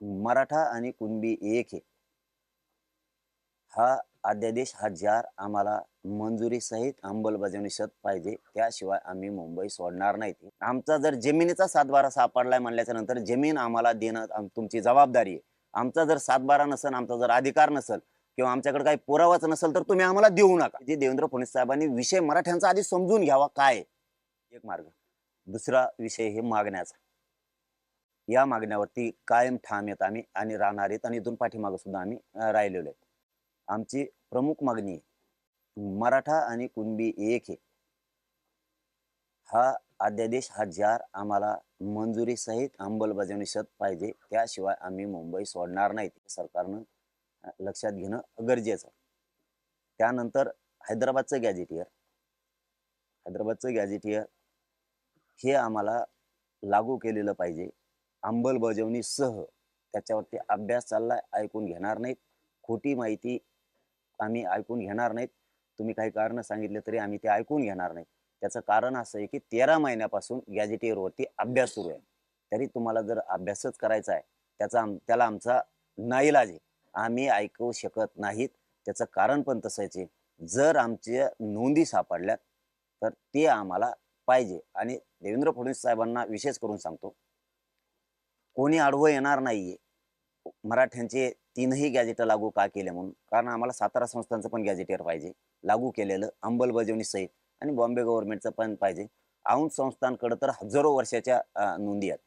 मराठा आणि कुणबी एक आहे. हा अध्यादेश हा जार आम्हाला मंजुरी सहित अंमलबजावणी शत पाहिजे. त्याशिवाय आम्ही मुंबई सोडणार नाही. आमचा जर जमिनीचा सातबारा सापडलाय म्हणल्याच्या नंतर जमीन आम्हाला देणं तुमची जबाबदारी आहे. आमचा जर सातबारा नसेल आमचा जर अधिकार नसेल किंवा आमच्याकडे काही पुरावाच नसेल तर तुम्ही आम्हाला देऊ नका. जे देवेंद्र फडणवीस साहेबांनी विषय मराठ्यांचा आधी समजून घ्यावा काय एक मार्ग. दुसरा विषय हे मागण्याचा. या मागण्यावरती कायम ठाम येत आम्ही आणि राहणार आहेत आणि इथून पाठीमागं सुद्धा आम्ही राहिलेलो आहेत. आमची प्रमुख मागणी आहे मराठा आणि कुणबी एक आहे. हा अध्यादेश हा जार आम्हाला मंजुरी सहित अंमलबजावणी सत पाहिजे त्याशिवाय आम्ही मुंबई सोडणार नाही सरकारनं लक्षात घेणं गरजेचं त्यानंतर हैदराबादचं गॅजेटियर हैदराबादचं गॅजेटियर हे आम्हाला लागू केलेलं पाहिजे. अंमलबजावणीसह त्याच्यावरती अभ्यास चाललाय ऐकून घेणार नाहीत. खोटी माहिती आम्ही ऐकून घेणार नाहीत. तुम्ही काही कारण सांगितले तरी आम्ही ते ऐकून घेणार नाही त्याचं कारण असं आहे की तेरा महिन्यापासून गॅजेटियरवरती अभ्यास सुरू आहे. तरी तुम्हाला जर अभ्यासच करायचा आहे त्याचा आम त्याला आमचा नाईलाज आहे. आम्ही ऐकू शकत नाहीत. त्याचं कारण पण तसंच आहे. जर आमच्या नोंदी सापडल्यात तर ते आम्हाला पाहिजे. आणि देवेंद्र फडणवीस साहेबांना विशेष करून सांगतो कोणी आडवं येणार नाहीये. मराठ्यांचे तीनही गॅजेट लागू का केले म्हणून? कारण आम्हाला सातारा संस्थांचं पण गॅजेटियर पाहिजे. लागू केलेलं अंमलबजावणी सहित आणि बॉम्बे गव्हर्नमेंटचं पण पाहिजे. औंध संस्थांकडे तर हजारो वर्षाच्या नोंदी आहेत.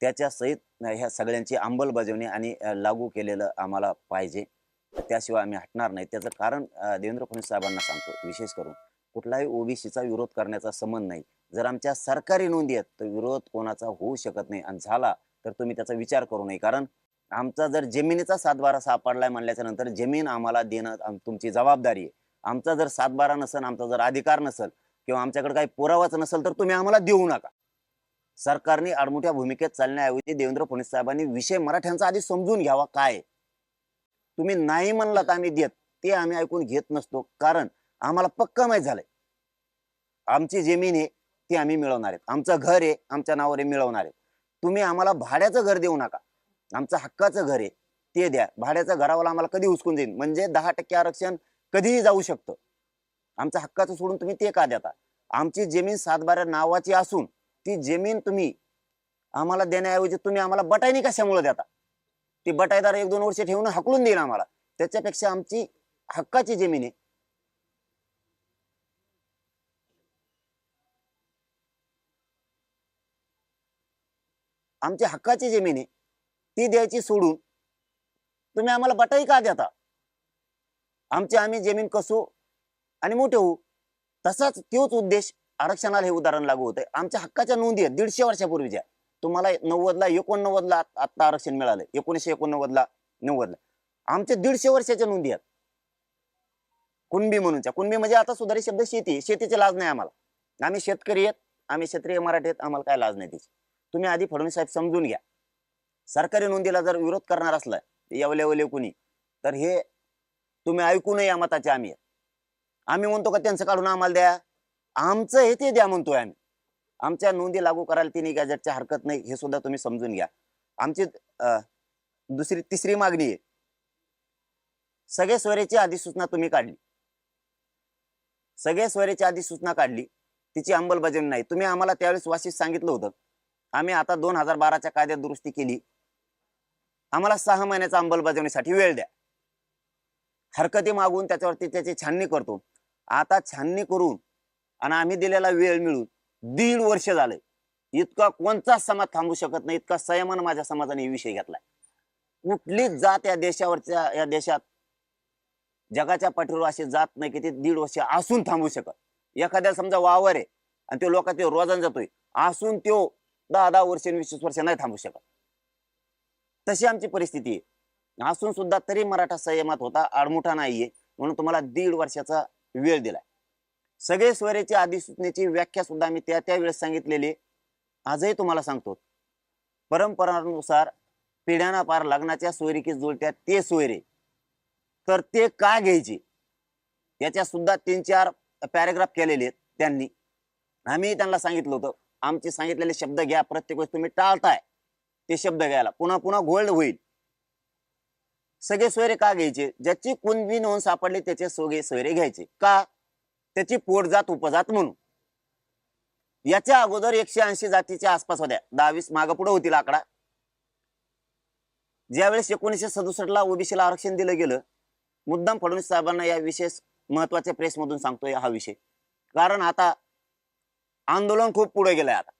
त्याच्या सहित ह्या सगळ्यांची अंमलबजावणी आणि लागू केलेलं आम्हाला पाहिजे. त्याशिवाय आम्ही हटणार नाही. त्याचं कारण देवेंद्र फडणवीस साहेबांना सांगतो विशेष करून कुठलाही ओबीसीचा विरोध करण्याचा संबंध नाही. जर आमच्या सरकारी नोंदी आहेत तर विरोध कोणाचा होऊ शकत नाही. आणि झाला तर तुम्ही त्याचा विचार करू नये. कारण आमचा जर जमिनीचा सातबारा सापडलाय म्हणल्याच्या नंतर जमीन आम्हाला देणं तुमची जबाबदारी आहे. आमचा जर सातबारा नसेल आमचा जर अधिकार नसेल किंवा आमच्याकडे काही पुरावाच नसेल तर तुम्ही आम्हाला देऊ नका. सरकारने आडमोठ्या भूमिकेत चालण्याऐवजी देवेंद्र फडणवीस साहेबांनी विषय मराठ्यांचा आधी समजून घ्यावा. काय? आहे. तुम्ही नाही म्हणलात आम्ही देत ते आम्ही ऐकून घेत नसतो. कारण आम्हाला पक्का माहीत झालंय. आमची जमीन आहे ती आम्ही मिळवणार आहेत. आमचं घर आहे आमच्या नावावर मिळवणार आहे तुम्ही आम्हाला भाड्याचं घर देऊ नका. आमचं हक्काचं घर आहे. ते द्या. भाड्याचं घरावाला आम्हाला कधी हुसकून देईन? म्हणजे दहा टक्के आरक्षण कधीही जाऊ शकतं. आमचं हक्काचं सोडून तुम्ही ते का देता? आमची जमीन सातबाऱ्या नावाची असून ती जमीन तुम्ही आम्हाला देण्याऐवजी तुम्ही आम्हाला बटाईनी कशामुळे देता? ती बटाईदार एक दोन वर्ष ठेवून हकलून देईल आम्हाला. त्याच्यापेक्षा आमची हक्काची जमीन आहे. आमची हक्काची जमीन आहे. ती द्यायची सोडून तुम्ही आम्हाला बटाई का देता? आमची आम्ही जमीन कसू आणि मोठे होऊ तसाच तोच उद्देश आरक्षणाला हे उदाहरण लागू होतंय. आमच्या हक्काच्या नोंदी आहेत दीडशे वर्षापूर्वीच्या. तुम्हाला नव्वदला एकोणनव्वदला आत्ता आरक्षण मिळालं एकोणीसशे एकोणनव्वदला नव्वदला. आमच्या दीडशे वर्षाच्या नोंदी आहेत. कुणबी म्हणूनच्या. कुणबी म्हणजे आता सुधारित शब्द शेती शेतीची लाज नाही आम्हाला. आम्ही शेतकरी आहेत आम्ही क्षेत्रीय मराठी आहेत आम्हाला काय लाज नाही त्याची. तुम्ही आधी फडणवीस साहेब समजून घ्या. सरकारी नोंदीला जर विरोध करणार असला येवले वले कुणी तर हे तुम्ही ऐकू नये या मताचे आम्ही. आम्ही म्हणतो का त्यांचं काढून आम्हाला द्या. आमचं हे ते द्या म्हणतोय आम्ही. आमच्या नोंदी लागू करायला तिन्ही गॅजेटची हरकत नाही हे सुद्धा तुम्ही समजून घ्या. आमची दुसरी तिसरी मागणी आहे. सगळे स्वरेची अधिसूचना तुम्ही काढली. सगळे स्वरेची अधिसूचना काढली. तिची अंमलबजावणी नाही. तुम्ही आम्हाला त्यावेळेस वाशीत सांगितलं होतं. आम्ही आता दोन हजार बाराच्या कायद्यात दुरुस्ती केली. आम्हाला सहा महिन्याचा अंमलबजावणीसाठी वेळ द्या. हरकती मागून त्याच्यावरती त्याची छाननी करतो. आता छाननी करून आणि आम्ही दिलेला वेळ मिळून दीड वर्ष झालंय इतका कोणताच समाज थांबू शकत नाही इतका संयमान माझ्या समाजाने विषय घेतलाय. कुठलीच जात या देशावरच्या या देशात जगाच्या पाठीवर अशी जात नाही की ते दीड वर्ष असून थांबू शकत. एखाद्या समजा वावर आहे आणि तो लोकांचे रोजान जातोय. असून तो दहा दहा वर्ष वीस वर्ष नाही थांबू शकत. तशी आमची परिस्थिती आहे. असून सुद्धा तरी मराठा संयमात होता आडमुठा नाहीये म्हणून तुम्हाला दीड वर्षाचा वेळ दिलाय. सगळे स्वरेची अधिसूचनेची व्याख्या सुद्धा आम्ही त्या त्या वेळेस सांगितलेली आजही तुम्हाला सांगतो. परंपरानुसार पिढ्याना पार लग्नाच्या सोयरीकी जुळत्या ते सोयरे. तर ते का घ्यायचे? याच्या सुद्धा तीन चार पॅरेग्राफ केलेले आहेत त्यांनी. आम्ही त्यांना सांगितलं होतं. आमचे सांगितलेले शब्द घ्या प्रत्येक वेळेस तुम्ही टाळताय. ते शब्द घ्यायला पुन्हा पुन्हा गोल्ड होईल. सगळे सोयरे का घ्यायचे? ज्याची कुणबी नोंद सापडली त्याचे सोगे सोयरे घ्यायचे. का? त्याची पोटजात उपजात म्हणून. याच्या अगोदर एकशे ऐंशी जातीच्या आसपास होत्या. दहावीस मागपुढं होतील आकडा ज्यावेळेस एकोणीसशे सदुसष्टला ओबीसीला आरक्षण दिलं गेलं मुद्दाम फडणवीस साहेबांना या विशेष महत्त्वाच्या प्रेसमधून सांगतोय हा विषय. कारण आता आंदोलन खूप पुढे गेलंय आता.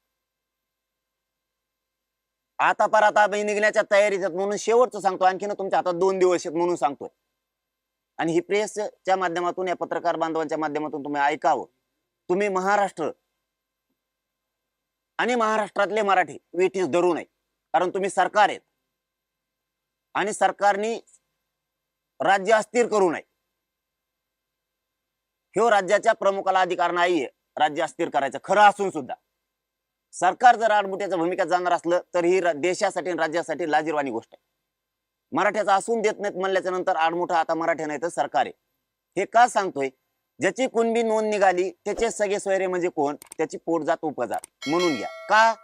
आता पर आता निघण्याच्या तयारीत आहेत म्हणून शेवटचं सांगतो. आणखीन तुमच्या हातात दोन दिवस आहेत म्हणून सांगतोय आणि ही प्रेसच्या माध्यमातून या पत्रकार बांधवांच्या माध्यमातून तुम्ही ऐकावं. तुम्ही महाराष्ट्र आणि महाराष्ट्रातले मराठी वेठीस धरू नये. कारण तुम्ही सरकार आहेत. आणि सरकारने राज्य अस्थिर करू नये. हे राज्याच्या प्रमुखाला अधिकार नाहीये. राज्य अस्थिर करायचं खरं असून सुद्धा. सरकार जर आडमुठ्याच्या भूमिका जाणार असलं तर ही देशासाठी राज्यासाठी लाजीरवाणी गोष्ट आहे. मराठ्याचा असून देत नाहीत म्हणल्याच्या नंतर आडमुठा आता मराठा नाही तर सरकार आहे. हे का सांगतोय? ज्याची कुणबी नोंद निघाली त्याचे सगळे सोयरे म्हणजे कोण? त्याची पोटजात उपजात. म्हणून घ्या. का?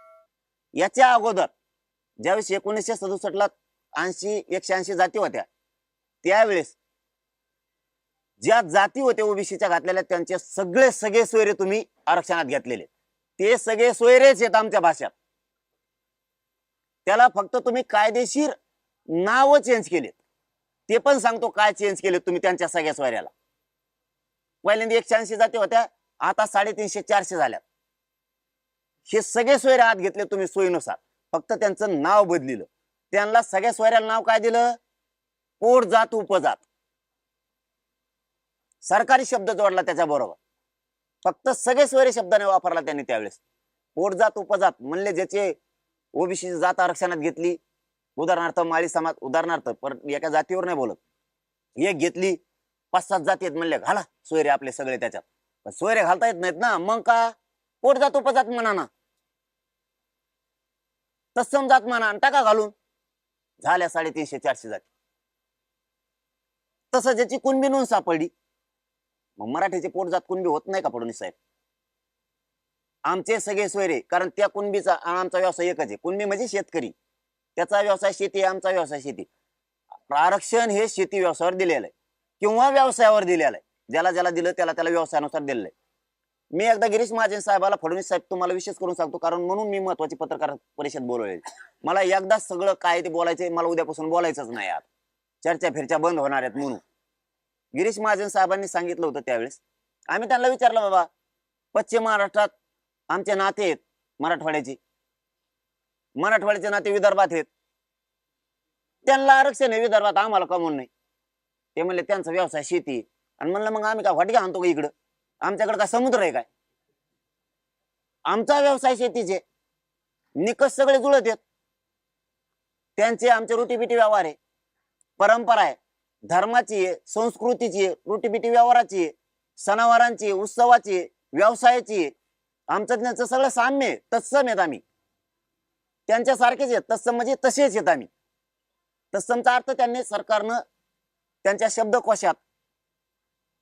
याच्या अगोदर ज्यावेळेस एकोणीसशे सदुसष्टला ऐंशी एकशे ऐंशी जाती होत्या त्यावेळेस ज्या जाती होत्या ओबीसीच्या घातलेल्या त्यांचे सगळे सगळे सोयरे तुम्ही आरक्षणात घेतलेले. ते सगळे सोयरेच आहेत आमच्या भाषात. त्याला फक्त तुम्ही कायदेशीर नाव चेंज केलेत. ते पण सांगतो काय चेंज केले तुम्ही त्यांच्या सगळ्या सोयऱ्याला. पहिल्यांदा एकशे ऐंशी जाती होत्या आता साडेतीनशे चारशे झाल्यात. हे सगळे सोयरे आत घेतले तुम्ही सोयीनुसार. फक्त त्यांचं नाव बदलिलं. त्यांना सगळ्या सोयऱ्याला नाव काय दिलं? पोट जात उपजात. सरकारी शब्द जोडला त्याच्या बरोबर फक्त सगळे सोयरे शब्दाने वापरला त्यांनी त्यावेळेस. पोटजात उपजात म्हणले ज्याचे ओबीसी जात आरक्षणात घेतली. उदाहरणार्थ माळी समाज उदाहरणार्थ पर एका जातीवर नाही बोलत. एक घेतली पाच सात जाती आहेत म्हणले घाला सोयरे आपले सगळे त्याच्यात. पण सोयरे घालता येत नाहीत ना. मग का? पोटजात उपजात म्हणा ना. तत्सम जात म्हणा टाका घालून. झाल्या साडेतीनशे चारशे जाती. तसं ज्याची कुणबी नोंद सापडली. मग मराठीचे पोटजात कुणबी होत नाही का फडणवीस साहेब? आमचे सगळे सोयरे कारण त्या कुणबीचा आमचा व्यवसाय एकच आहे. कुणबी म्हणजे शेतकरी. त्याचा व्यवसाय शेती आमचा व्यवसाय शेती. आरक्षण हे शेती व्यवसायावर दिलेलं आहे. किंवा व्यवसायावर दिलेलं आहे. ज्याला ज्याला दिलं त्याला त्याला व्यवसायानुसार दिलेलं आहे. मी एकदा गिरीश महाजन साहेबाला फडणवीस साहेब तुम्हाला विशेष करून सांगतो कारण म्हणून मी महत्वाची पत्रकार परिषद बोलवली मला एकदा सगळं काय ते बोलायचे मला उद्यापासून बोलायचंच नाही यार चर्चा फिरच्या बंद होणार आहेत म्हणून. गिरीश महाजन साहेबांनी सांगितलं होतं त्यावेळेस. आम्ही त्यांना विचारलं बाबा पश्चिम महाराष्ट्रात आमचे नाते आहेत मराठवाड्याचे. मराठवाड्याचे नाते विदर्भात आहेत. त्यांना आरक्षण आहे विदर्भात आम्हाला कमवून नाही. ते म्हणले त्यांचा व्यवसाय शेती आणि म्हणलं मग आम्ही काय वाटके आणतो का इकडं? आमच्याकडे का समुद्र आहे काय? आमचा व्यवसाय शेतीचे निकष सगळे जुळत आहेत. त्यांचे आमचे रुटीबिटी व्यवहार आहे. परंपरा आहे. धर्माची संस्कृतीची रोटीबिटी रुटीबिटी व्यवहाराची सणावारांची उत्सवाची व्यवसायाची आमचं त्यांचं सगळं साम्य तत्सम आहेत आम्ही. त्यांच्या सारखेच आहेत तत्सम म्हणजे तसेच आहेत आम्ही. तत्समचा अर्थ त्यांनी सरकारनं त्यांच्या शब्दकोशात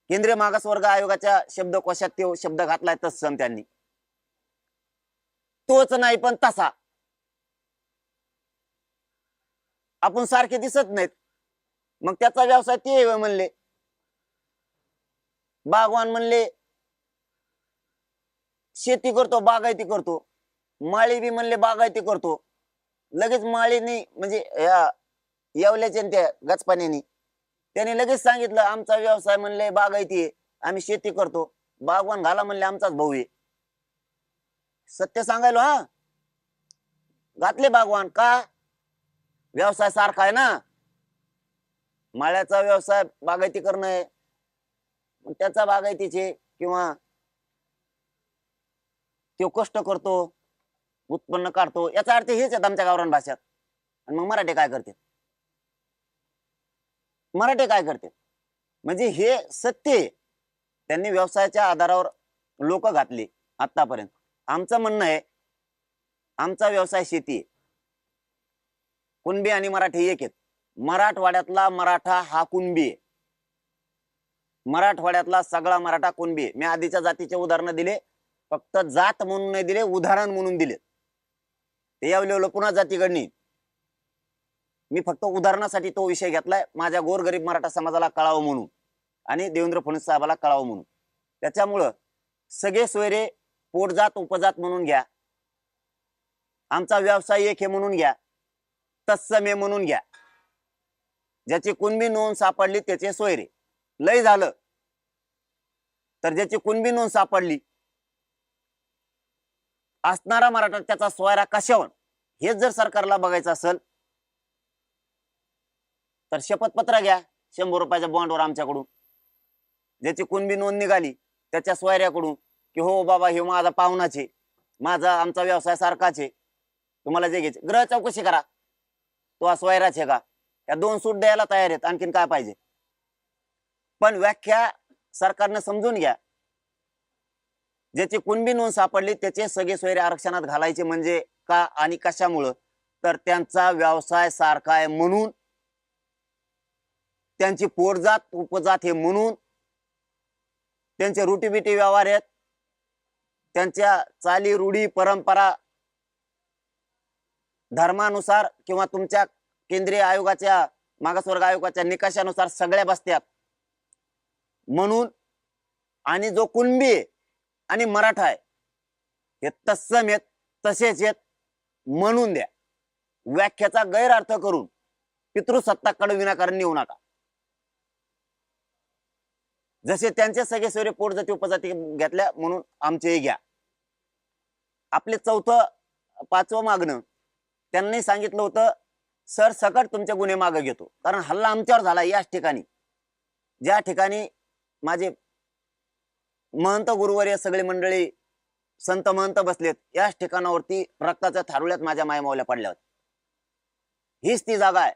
केंद्रीय मागासवर्ग आयोगाच्या शब्दकोशात तो शब्द घातलाय तत्सम त्यांनी. तोच नाही पण तसा. आपण सारखे दिसत नाहीत. मग त्याचा व्यवसाय ते म्हणले. बागवान म्हणले शेती करतो बागायती करतो. माळी बी म्हणले बागायती करतो. लगेच माळीनी म्हणजे या येवल्याचे त्या गचपाण्यानी त्याने लगेच सांगितलं आमचा व्यवसाय म्हणले बागायती आम्ही शेती करतो. बागवान घाला म्हणले आमचाच भाऊ आहे. सत्य सांगायलो हा. घातले बागवान का? व्यवसाय सारखा आहे ना? माळ्याचा व्यवसाय बागायती करणं आहे. त्याचा बागायतीचे किंवा तो कष्ट करतो उत्पन्न काढतो याचा अर्थ हेच आहेत आमच्या गावरान भाषेत. आणि मग मराठी काय करते मराठी काय करते म्हणजे हे सत्य आहे. त्यांनी व्यवसायाच्या आधारावर लोक घातली आतापर्यंत आमचं म्हणणं आहे आमचा व्यवसाय शेती आहे. कुणबी आणि मराठी एक आहेत. मराठवाड्यातला मराठा हा कुणबी. मराठवाड्यातला सगळा मराठा कुणबी. मी आधीच्या जातीचे उदाहरण दिले. फक्त जात म्हणून नाही दिले उदाहरण म्हणून दिले. ते यावलेलं पुन्हा जातीकडनी मी फक्त उदाहरणासाठी तो विषय घेतलाय माझ्या गोरगरीब मराठा समाजाला कळावं म्हणून आणि देवेंद्र फडणवीस साहेबाला कळावं म्हणून. त्याच्यामुळं सगळे सोयरे पोटजात उपजात म्हणून घ्या. आमचा व्यवसाय एक हे म्हणून घ्या. तत्सम हे म्हणून घ्या. ज्याची कुणबी नोंद सापडली त्याचे सोयरे. लय झालं. तर ज्याची कुणबी नोंद सापडली असणारा मराठा त्याचा सोयरा कशावर? हेच जर सरकारला बघायचं असेल तर शपथपत्र घ्या शंभर रुपयाच्या बॉन्डवर आमच्याकडून. ज्याची कुणबी नोंद निघाली त्याच्या सोयऱ्याकडून की हो बाबा हे माझा पाहुणाचे माझा आमचा व्यवसाय सारखाच आहे. तुम्हाला जे घ्यायचे ग्रह चौकशी करा. तो हा सोयराच आहे का? या दोन सूट द्यायला तयार आहेत. आणखीन काय पाहिजे? पण व्याख्या सरकारनं समजून घ्या. ज्याची कुणबी नोंद सापडली त्याचे सगळे सोयरे आरक्षणात घालायचे म्हणजे का आणि कशामुळं? तर त्यांचा व्यवसाय सारखा आहे म्हणून त्यांची पोटजात उपजात हे म्हणून त्यांचे रुटीबिटी व्यवहार आहेत त्यांच्या चाली रूढी परंपरा धर्मानुसार किंवा तुमच्या केंद्रीय आयोगाच्या मागासवर्ग आयोगाच्या निकषानुसार सगळ्या बसत्यात. म्हणून आणि जो कुणबी आहे आणि मराठा आहे हे तत्सम येत तसेच येत म्हणून द्या. व्याख्याचा गैरअर्थ करून पितृसत्ताकडे विनाकारण नेऊ नका. जसे त्यांचे सगळे सगळे पोटजाती उपजाती घेतल्या म्हणून आमचेही घ्या. आपले चौथं पाचवं मागणं त्यांनी सांगितलं होतं सर सकट तुमचे गुन्हे मागे घेतो. कारण हल्ला आमच्यावर झाला याच ठिकाणी. ज्या ठिकाणी माझे महंत गुरुवर्य सगळे मंडळी संत महंत बसलेत याच ठिकाणावरती रक्ताच्या थारुळ्यात माझ्या मायमावल्या पडल्या होत्या. हीच ती जागा आहे.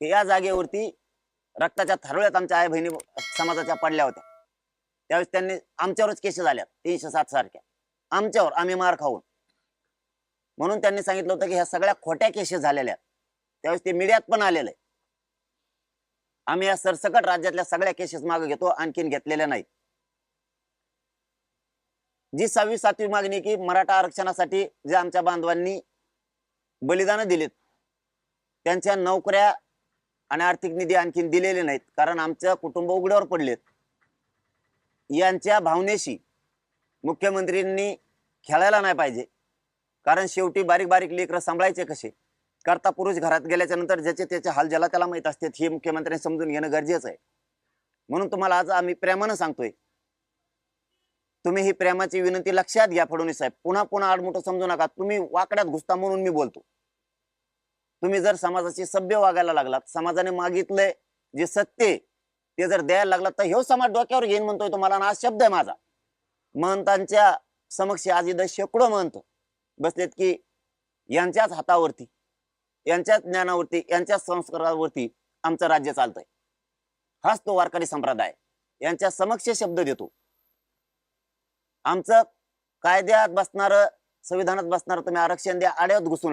या जागेवरती रक्ताच्या थारुळ्यात आमच्या आई बहिणी समाजाच्या पडल्या होत्या. त्यावेळेस त्यांनी आमच्यावरच केस झाल्या तीनशे सात सारख्या. आमच्यावर आम्ही मार खाऊन. म्हणून त्यांनी सांगितलं होतं की ह्या सगळ्या खोट्या केसेस झालेल्या त्यावेळेस ते मीडियात पण आलेलं आहे आम्ही या सरसकट राज्यातल्या सगळ्या केसेस मागे घेतो आणखीन घेतलेल्या नाहीत. जी सहावी सातवी मागणी की मराठा आरक्षणासाठी जे आमच्या बांधवांनी बलिदान दिलेत त्यांच्या नोकऱ्या आणि आर्थिक निधी आणखीन दिलेले नाहीत कारण आमचं कुटुंब उघड्यावर पडलेत. यांच्या भावनेशी मुख्यमंत्र्यांनी खेळायला नाही पाहिजे. कारण शेवटी बारीक बारीक लेकरं सांभाळायचे कसे? करता पुरुष घरात गेल्याच्यानंतर ज्याचे त्याचे हाल ज्याला त्याला माहीत असते हे मुख्यमंत्र्यांनी समजून घेणं गरजेचं आहे. म्हणून तुम्हाला आज आम्ही प्रेमानं सांगतोय. तुम्ही ही प्रेमाची विनंती लक्षात घ्या फडणवीस साहेब. पुन्हा पुन्हा आडमोठं समजू नका. तुम्ही वाकड्यात घुसता म्हणून मी बोलतो. तुम्ही जर समाजाची सभ्य वागायला लागलात समाजाने मागितलंय जे सत्य ते जर द्यायला लागलात तर ह्यो समाज डोक्यावर घेईन म्हणतोय तुम्हाला. आज शब्द आहे माझा. महंतांच्या समक्ष आज इथं शेकडो महंत. बसलेत की यांच्याच हातावरती यांच्याच ज्ञानावरती यांच्याच संस्कारावरती आमचं राज्य चालतंय. हाच तो वारकरी संप्रदाय. यांच्या समक्ष शब्द देतो. आमचं कायद्यात बसणारं संविधानात बसणार तुम्ही आरक्षण द्या आड्यात घुसून